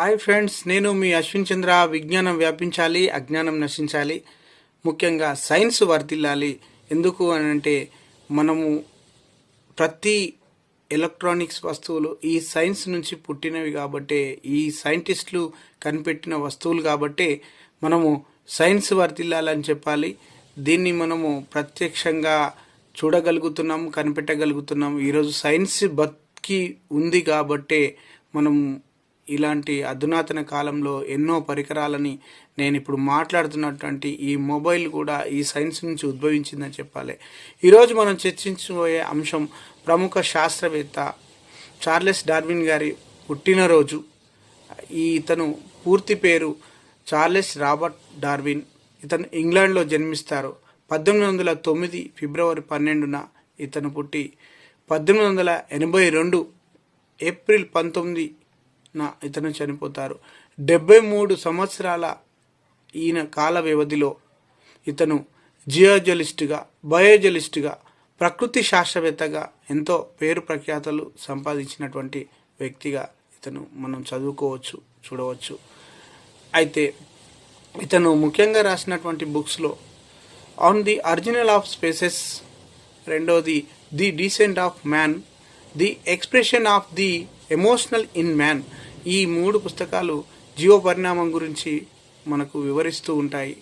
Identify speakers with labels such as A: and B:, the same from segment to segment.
A: Hi friends నేను మీ అశ్విన్ చంద్ర. విజ్ఞానం వ్యాపించాలి అజ్ఞానం నశించాలి. ముఖ్యంగా సైన్స్ వర్తిల్లాలి ఎందుకు అని అంటే మనము ప్రతి ఎలక్ట్రానిక్స్ వస్తువులు ఈ సైన్స్ నుంచి పుట్టినవి కాబట్టే ఈ సైంటిస్టులు కనిపెట్టిన వస్తువులు కాబట్టే మనము సైన్స్ వర్తిల్లాలని చెప్పాలి. దీన్ని మనము ప్రత్యక్షంగా చూడగలుగుతున్నాం కనిపెట్టగలుగుతున్నాం. ఈరోజు సైన్స్ బతికి ఉంది కాబట్టే మనం ఇలాంటి అధునాతన కాలంలో ఎన్నో పరికరాలని నేను ఇప్పుడు మాట్లాడుతున్నటువంటి ఈ మొబైల్ కూడా ఈ సైన్స్ నుంచి ఉద్భవించిందని చెప్పాలి. ఈరోజు మనం చర్చించబోయే అంశం ప్రముఖ శాస్త్రవేత్త చార్లెస్ డార్విన్ గారి పుట్టినరోజు. ఈ ఇతను పూర్తి పేరు చార్లెస్ రాబర్ట్ డార్విన్. ఇతను ఇంగ్లాండ్లో జన్మిస్తారు. పద్దెనిమిది వందల తొమ్మిది ఫిబ్రవరి పన్నెండున ఇతను పుట్టి పద్దెనిమిది వందల ఎనభై రెండు ఏప్రిల్ పంతొమ్మిది నా ఇతను చనిపోతారు. డెబ్బై మూడు సంవత్సరాల ఈయన కాల వ్యవధిలో ఇతను జియోజలిస్టుగా బయోజలిస్టుగా ప్రకృతి శాస్త్రవేత్తగా ఎంతో పేరు ప్రఖ్యాతలు సంపాదించినటువంటి వ్యక్తిగా ఇతను మనం చదువుకోవచ్చు చూడవచ్చు. అయితే ఇతను ముఖ్యంగా రాసినటువంటి బుక్స్లో on the original of spaces రెండోది the descent of man the expression of the emotional in man ఈ మూడు పుస్తకాలు జీవ పరిణామం గురించి మనకు వివరిస్తూ ఉంటాయి.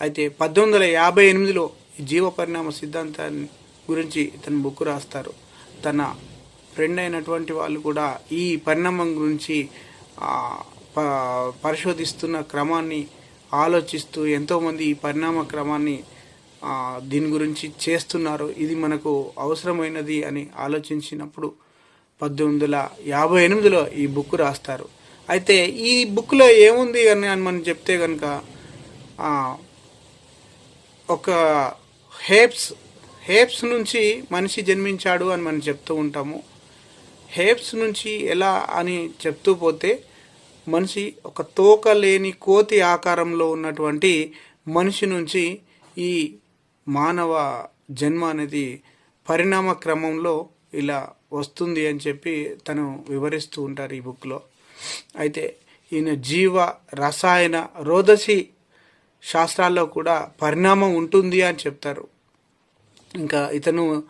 A: అయితే పద్దెనిమిది వందల యాభై ఎనిమిదిలో జీవ పరిణామ సిద్ధాంతాన్ని గురించి ఇతను బుక్ రాస్తారు. తన ఫ్రెండ్ అయినటువంటి వాళ్ళు కూడా ఈ పరిణామం గురించి ప- పరిశోధిస్తున్న క్రమాన్ని ఆలోచిస్తూ ఎంతోమంది ఈ పరిణామ క్రమాన్ని దీని గురించి చేస్తున్నారు. ఇది మనకు అవసరమైనది అని ఆలోచించినప్పుడు పద్దెనిమిది వందల యాభై ఎనిమిదిలో ఈ బుక్ రాస్తారు. అయితే ఈ బుక్లో ఏముంది అని అని మనం చెప్తే కనుక ఒక హేప్స్ హేప్స్ నుంచి మనిషి జన్మించాడు అని మనం చెప్తూ ఉంటాము. హేప్స్ నుంచి ఎలా అని చెప్తూ పోతే మనిషి ఒక తోక లేని కోతి ఆకారంలో ఉన్నటువంటి మనిషి నుంచి ఈ మానవ జన్మ అనేది పరిణామ క్రమంలో ఇలా వస్తుంది అని చెప్పి తను వివరిస్తూ ఉంటారు ఈ బుక్లో. అయితే ఈయన జీవ రసాయన రోదసి శాస్త్రాల్లో కూడా పరిణామం ఉంటుంది అని చెప్తారు. ఇంకా ఇతను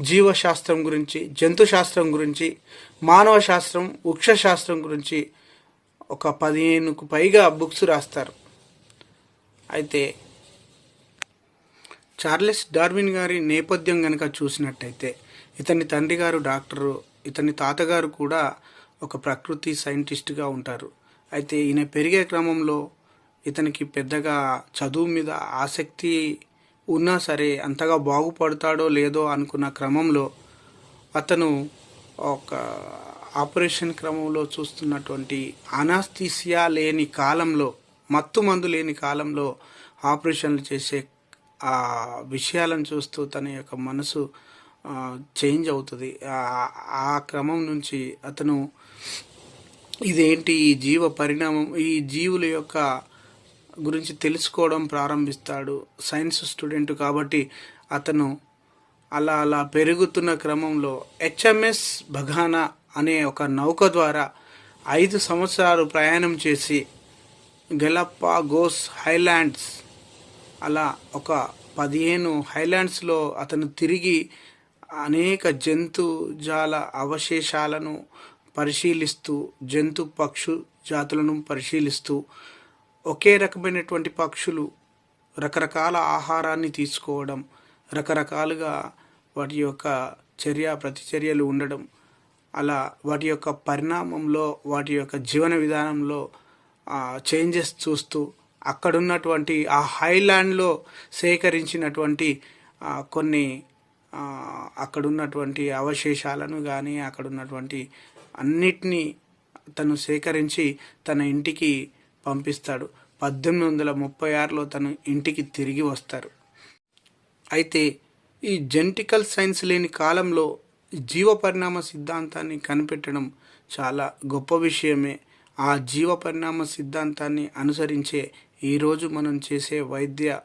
A: జీవశాస్త్రం గురించి జంతు శాస్త్రం గురించి మానవ శాస్త్రం వృక్ష శాస్త్రం గురించి ఒక పదిహేనుకు పైగా బుక్స్ రాస్తారు. అయితే చార్లెస్ డార్విన్ గారి నేపథ్యం కనుక చూసినట్టయితే ఇతని తండ్రి గారు డాక్టరు ఇతని తాతగారు కూడా ఒక ప్రకృతి సైంటిస్ట్గా ఉంటారు. అయితే ఈయన పెరిగే క్రమంలో ఇతనికి పెద్దగా చదువు మీద ఆసక్తి ఉన్నా సరే అంతగా బాగుపడతాడో లేదో అనుకున్న క్రమంలో అతను ఒక ఆపరేషన్ క్రమంలో చూస్తున్నటువంటి అనాస్థీసియా లేని కాలంలో మత్తు మందు లేని కాలంలో ఆపరేషన్లు చేసే ఆ విషయాలను చూస్తూ తన యొక్క మనసు చేంజ్ అవుతుంది. ఆ- క్రమం నుంచి అతను ఇదేంటి ఈ జీవ పరిణామం ఈ జీవుల యొక్క గురించి తెలుసుకోవడం ప్రారంభిస్తాడు. సైన్స్ స్టూడెంట్ కాబట్టి అతను అలా అలా పెరుగుతున్న క్రమంలో హెచ్ఎంఎస్ బఘానా అనే ఒక నౌక ద్వారా ఐదు సంవత్సరాలు ప్రయాణం చేసి గెలప్పా గోస్ హైలాండ్స్ అలా ఒక పదిహేను హైలాండ్స్లో అతను తిరిగి అనేక జంతు జాల అవశేషాలను పరిశీలిస్తూ జంతు పక్షు జాతులను పరిశీలిస్తూ ఒకే రకమైనటువంటి పక్షులు రకరకాల ఆహారాన్ని తీసుకోవడం రకరకాలుగా వాటి యొక్క చర్య ప్రతిచర్యలు ఉండడం అలా వాటి యొక్క పరిణామంలో వాటి యొక్క జీవన విధానంలో చేంజెస్ చూస్తూ అక్కడున్నటువంటి ఆ హైలాండ్లో సేకరించినటువంటి కొన్ని అక్కడున్నటువంటి అవశేషాలను కానీ అక్కడున్నటువంటి అన్నిటినీ తను సేకరించి తన ఇంటికి పంపిస్తాడు. పద్దెనిమిది వందల ముప్పై ఆరులో తను ఇంటికి తిరిగి వస్తారు. అయితే ఈ జెంటికల్ సైన్స్ లేని కాలంలో జీవ పరిణామ సిద్ధాంతాన్ని కనిపెట్టడం చాలా గొప్ప విషయమే. ఆ జీవ పరిణామ సిద్ధాంతాన్ని అనుసరించే ఈరోజు మనం చేసే వైద్య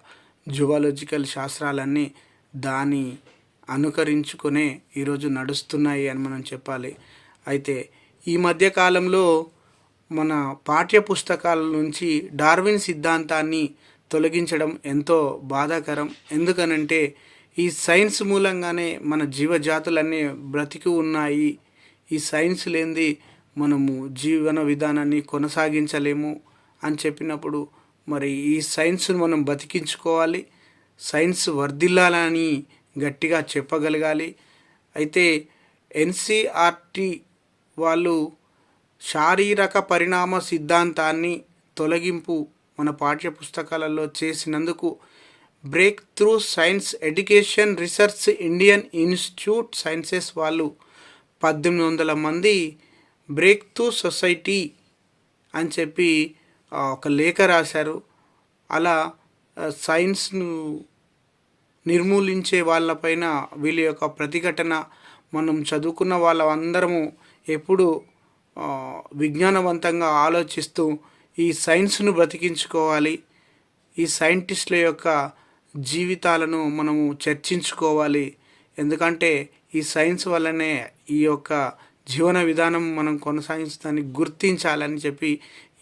A: జువాలజికల్ శాస్త్రాలన్నీ దాని అనుకరించుకునే ఈరోజు నడుస్తున్నాయి అని మనం చెప్పాలి. అయితే ఈ మధ్య కాలంలో మన పాఠ్య పుస్తకాల నుంచి డార్విన్ సిద్ధాంతాన్ని తొలగించడం ఎంతో బాధాకరం. ఎందుకనంటే ఈ సైన్స్ మూలంగానే మన జీవజాతులన్నీ బ్రతికి ఉన్నాయి. ఈ సైన్స్ లేనిది మనము జీవన విధానాన్ని కొనసాగించలేము అని చెప్పినప్పుడు మరి ఈ సైన్స్ను మనం బతికించుకోవాలి. సైన్స్ వర్ధిల్లాలని గట్టిగా చెప్పగలగాలి. అయితే ఎన్సిఆర్టి వాళ్ళు శారీరక పరిణామ సిద్ధాంతాన్ని తొలగింపు మన పాఠ్య పుస్తకాలలో చేసినందుకు breakthrough science education research Indian institute sciences వాళ్ళు పద్దెనిమిది వందల మంది బ్రేక్ త్రూ సొసైటీ అని చెప్పి ఒక లేఖ రాశారు. అలా సైన్స్ను నిర్మూలించే వాళ్ళపైన వీళ్ళ యొక్క ప్రతిఘటన మనం చదువుకున్న వాళ్ళందరము ఎప్పుడు విజ్ఞానవంతంగా ఆలోచిస్తూ ఈ సైన్స్ను బ్రతికించుకోవాలి. ఈ సైంటిస్టుల యొక్క జీవితాలను మనము చర్చించుకోవాలి. ఎందుకంటే ఈ సైన్స్ వల్లనే ఈ యొక్క జీవన విధానం మనం కొనసాగించడాన్ని గుర్తించాలని చెప్పి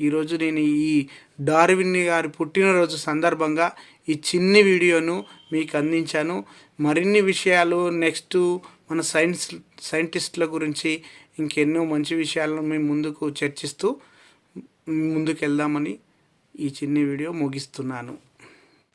A: ఈరోజు నేను ఈ డార్విన్ గారి పుట్టినరోజు సందర్భంగా ఈ చిన్ని వీడియోను మీకు అందించాను. మరిన్ని విషయాలు నెక్స్ట్ మన సైన్స్ సైంటిస్టుల గురించి ఇంకెన్నో మంచి విషయాలను మేము ముందుకు చర్చిస్తూ ముందుకు వెళ్దామని ఈ చిన్ని వీడియో ముగిస్తున్నాను.